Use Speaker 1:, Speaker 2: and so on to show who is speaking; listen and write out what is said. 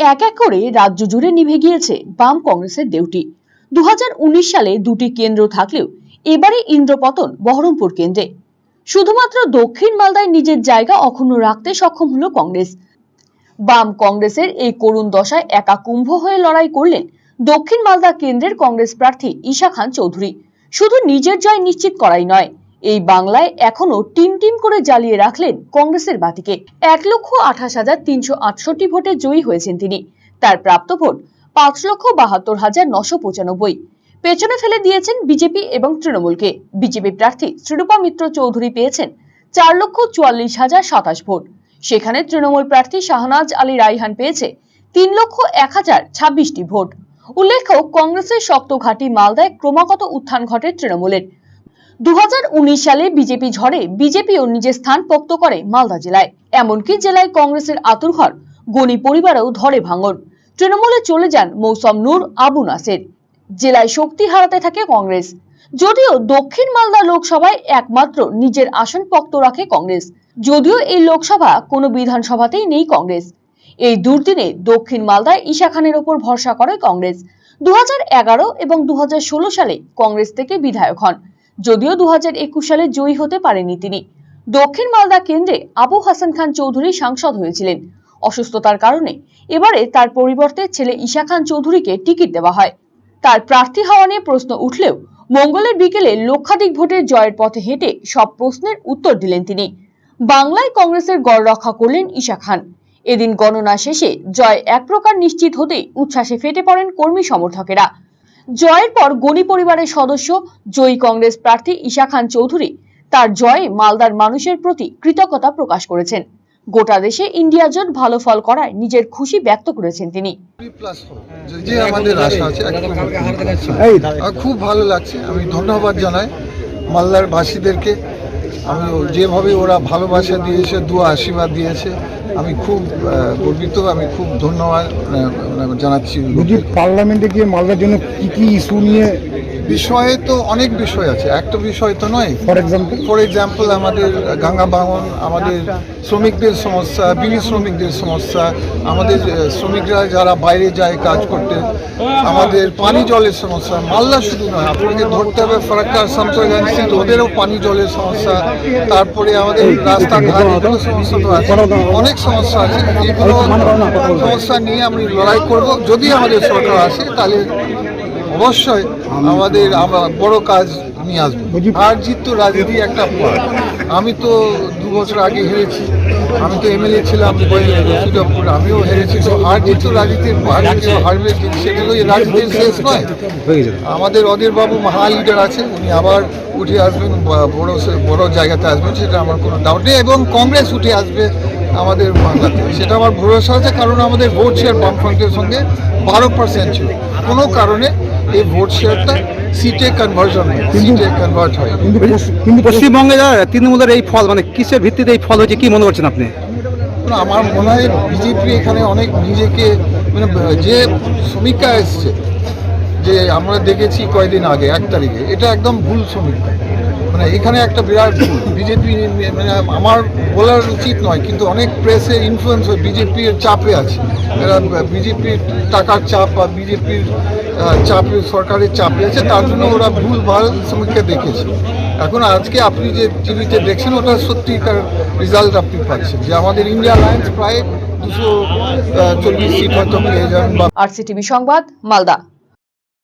Speaker 1: এক এক করে রাজ্য জুড়ে নিভে গিয়েছে বাম কংগ্রেসের দেউটি। দু সালে দুটি কেন্দ্র থাকলেও এবারে ইন্দ্রপতন বহরমপুর কেন্দ্রে। শুধুমাত্র দক্ষিণ মালদায় নিজের জায়গা অক্ষুণ্ণ রাখতে সক্ষম হলো কংগ্রেস। বাম কংগ্রেসের এই করুণ দশায় একা কুম্ভ হয়ে লড়াই করলেন দক্ষিণ মালদা কেন্দ্রের কংগ্রেস প্রার্থী ঈশা খান চৌধুরী। শুধু নিজের জয় নিশ্চিত করাই নয় এই বাংলায় এখনও টিম টিম করে জ্বালিয়ে রাখলেন কংগ্রেসের বাতিকে। এক লক্ষ আঠাশ হাজার তিনশো আটষট্টি ভোটে জয়ী হয়েছেন তিনি। তার প্রাপ্ত ভোট পাঁচ লক্ষ বাহাত্তর হাজার নশো পঁচানব্বই। পেছনে ফেলে দিয়েছেন বিজেপি এবং তৃণমূলকে। বিজেপি প্রার্থী শ্রীরূপা মিত্র চৌধুরী পেয়েছেন চার লক্ষ চুয়াল্লিশ হাজার সাতাশ ভোট। সেখানে তৃণমূল প্রার্থী শাহনাজ আলী রাইহান পেয়েছে তিন লক্ষ এক হাজার ছাব্বিশটি ভোট। উল্লেখ্য, কংগ্রেসের শক্ত ঘাঁটি মালদায় ক্রমাগত উত্থান ঘটে তৃণমূলের। সালে বিজেপি ঝড়ে বিজেপিও নিজের স্থান পোক্ত করে মালদা জেলায়। এমনকি জেলায় কংগ্রেসের আতুরঘর গণি পরিবারেও ধরে ভাঙন। তৃণমূলে চলে যান মৌসম নূর, আবু নাসের। জেলায় শক্তি হারাতে থাকে কংগ্রেস। যদিও দক্ষিণ মালদা লোকসভায় একমাত্র নিজের আসন পোক্ত রাখে কংগ্রেস। যদিও এই লোকসভা কোনো বিধানসভাতেই নেই কংগ্রেস। এই দুর্দিনে দক্ষিণ মালদায় ঈশা খানের ওপর ভরসা করে কংগ্রেস। দু হাজার এগারো এবং দু হাজার ষোলো সালে কংগ্রেস থেকে বিধায়ক হন। যদিও দু হাজার একুশ সালে জয়ী হতে পারেনি তিনি। দক্ষিণ মালদা কেন্দ্রে আবু হাসান খান চৌধুরী সাংসদ হয়েছিলেন। অসুস্থতার কারণে এবারে তার পরিবর্তে ছেলে ঈশা খান চৌধুরীকে টিকিট দেওয়া হয়। তার প্রার্থী হওয়া নিয়ে প্রশ্ন উঠলেও মঙ্গলের বিকেলে লক্ষাধিক ভোটের জয়ের পথে হেঁটে সব প্রশ্নের উত্তর দিলেন তিনি। বাংলায় কংগ্রেসের গড় রক্ষা করলেন ঈশা খান। এদিন গণনা শেষে জয় এক প্রকার নিশ্চিত হতেই উচ্ছ্বাসে ফেটে পড়েন কর্মী সমর্থকেরা। জয়ের পর গণি পরিবারের সদস্য জয়ী কংগ্রেস প্রার্থী ঈশা খান চৌধুরী। তার জয়ে মালদার মানুষের প্রতি কৃতজ্ঞতা প্রকাশ করেছেন। গোটা দেশে ইন্ডিয়া জোট ভালো ফল করায় নিজের খুশি ব্যক্ত করেছেন তিনি।
Speaker 2: প্লাস যে আমাদের আশা আছে একদম আর খুব ভালো লাগছে। আমি ধন্যবাদ জানাই মালদার বাসীদেরকে। আমি যেভাবে ওরা ভালোবাসা দিয়েছে দু আশীর্বাদ দিয়েছে আমি খুব গর্বিত আমি খুব ধন্যবাদ জানাচ্ছি
Speaker 3: পার্লামেন্টে গিয়ে মালদার জন্য কি কি ইস্যু নিয়ে
Speaker 2: বিষয়ে তো অনেক বিষয় আছে একটা বিষয় তো নয়
Speaker 3: ফর এক্সাম্পল
Speaker 2: ফর এক্সাম্পল আমাদের গঙ্গা ভাঙন আমাদের শ্রমিকদের সমস্যা বিড়ি শ্রমিকদের সমস্যা আমাদের শ্রমিকরা যারা বাইরে যায় কাজ করতে আমাদের পানি জলের সমস্যা মাল্লা শুধু নয় আপনাকে ধরতে হবে ফারাক্কা সামসারগঞ্জ সিট ওদেরও পানি জলের সমস্যা তারপরে আমাদের রাস্তাঘাট এগুলো সমস্যা তো আছে অনেক সমস্যা আছে এগুলো সমস্যা নিয়ে আমি লড়াই করব যদি আমাদের সরকার আসে তাহলে অবশ্যই আমাদের বড় কাজ নিয়ে আসব। আর জিত তো রাজনীতি একটা। আমি তো দু বছর আগে হেরেছি। আমি তো এমএলএ ছিলাম সুজাপুর আমিও হেরেছি। তো আর জিত তো রাজনীতির হারবে সেগুলো রাজনীতির শেষ নয়। আমাদের অধীর বাবু মহা লিডার আছে। উনি আবার উঠে আসবেন বড় বড় জায়গাতে আসবেন সেটা আমার কোনো ডাউট নেই। এবং কংগ্রেস উঠে আসবে আমাদের বাংলাতে। সেটা আমার ভরসা আছে কারণ আমাদের ভোট শেয়ার বামফ্রন্টের সঙ্গে বারো পার্সেন্ট ছিল। কোনো কারণে এই ভোট শেয়ারটা সিটে কনভার্সন হয় সিটে কনভার্ট হয়।
Speaker 3: কিন্তু পশ্চিম- কিন্তু পশ্চিম
Speaker 4: পশ্চিমবঙ্গে তৃণমূলের এই ফল মানে কিসের ভিত্তিতে এই ফল হয়েছে কি মনে করছেন আপনি?
Speaker 2: আমার মনে হয় বিজেপি এখানে অনেক নিজেকে মানে যে সমীক্ষা এসছে যে আমরা দেখেছি কয়দিন আগে এক তারিখে এটা একদম ভুল সমীক্ষা মানে এখানে একটা বিরাট বিজেপি মানে আমার বলার উচিত নয়, কিন্তু অনেক প্রেসের ইনফ্লুয়েন্স বিজেপির চাপে আছে। এরা বিজেপির টাকার চাপ বা বিজেপির চাপে, সরকারের চাপে আছে, তার জন্য ওরা ভুল ভালো সমীক্ষা দেখেছে। এখন আজকে আপনি যে টিভিতে দেখছেন, ওটা সত্যিকার রেজাল্ট আপনি পাচ্ছেন। যে আমাদের ইন্ডিয়া অ্যালায়েন্স প্রায় দুশো চল্লিশ সিট হয়তো পেয়ে যান বা
Speaker 1: আরসিটিভি সংবাদ, মালদা।